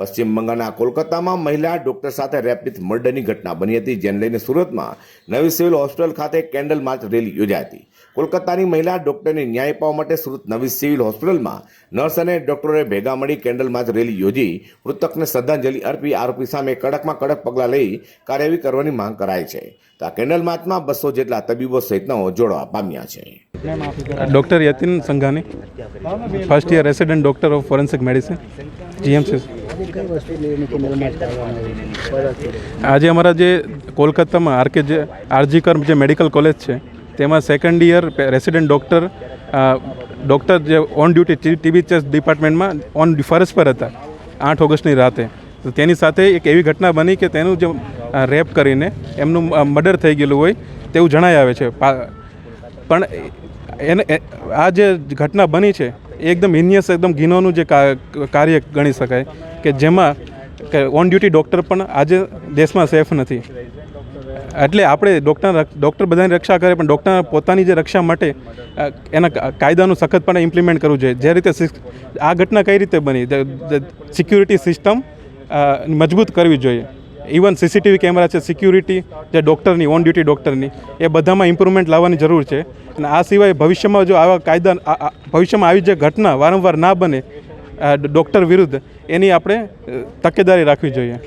પશ્ચિમ બંગાળના કોલકાતામાં મહિલા ડોક્ટર સાથે રેપિડ મર્ડરની ઘટના બની હતી, જેને લઈને સુરતમાં નવી સિવિલ હોસ્પિટલ ખાતે કેન્ડલ માર્ચ રેલી યોજાઈ હતી. કોલકાતાની મહિલા ડોક્ટરને ન્યાય પાવા માટે સુરત નવી સિવિલ હોસ્પિટલમાં નર્સ અને ડોક્ટરોએ ભેગા મળી કેન્ડલ માર્ચ રેલી યોજી મૃતકને શ્રદ્ધાંજલિ અર્પી આરોપી સામે કડકમાં કડક પગલાં લઈ કાર્યવાહી કરવાની માંગ કરાઈ છે. તો આ કેન્ડલ માર્ચમાં બસો જેટલા તબીબો સહિતનાઓ જોડવા પામ્યા છે. Doctor Yatin Sanghani first year resident doctor of forensic medicine GMC આજે અમારા જે કોલકાતામાં આરકે જે આરજીકર જે મેડિકલ કોલેજ છે, તેમાં second year resident doctor doctor જે ઓન ડ્યુટી ટીબી ચેસ ડિપાર્ટમેન્ટમાં ઓન ફરજ પર હતા આઠ ઓગસ્ટની રાતે. તો તેની સાથે એક એવી ઘટના બની કે તેનું જે રેપ કરીને એમનું મર્ડર થઈ ગયેલું હોય તેવું જણાઈ આવે છે. પણ એને આ જે ઘટના બની છે, એ એકદમ હિનિયસ એકદમ ઘીનોનું જે કાર્ય ગણી શકાય કે જેમાં ઓન ડ્યુટી ડૉક્ટર પણ આજે દેશમાં સેફ નથી. એટલે આપણે ડૉક્ટર ડૉક્ટર બધાની રક્ષા કરે, પણ ડૉક્ટર પોતાની જે રક્ષા માટે એના કાયદાનું સખતપણે ઇમ્પ્લિમેન્ટ કરવું જોઈએ. જે રીતે આ ઘટના કઈ રીતે બની? સિક્યુરિટી સિસ્ટમ મજબૂત કરવી જોઈએ. ઇવન સીસીટીવી કેમેરા છે સિક્યુરિટી જે ડૉક્ટરની ઓન ડ્યુટી ડૉક્ટરની એ બધામાં ઇમ્પ્રુવમેન્ટ લાવવાની જરૂર છે. અને આ સિવાય ભવિષ્યમાં જો આવા કાયદા ભવિષ્યમાં આવી જે ઘટના વારંવાર ના બને ડૉક્ટર વિરુદ્ધ, એની આપણે તકેદારી રાખવી જોઈએ.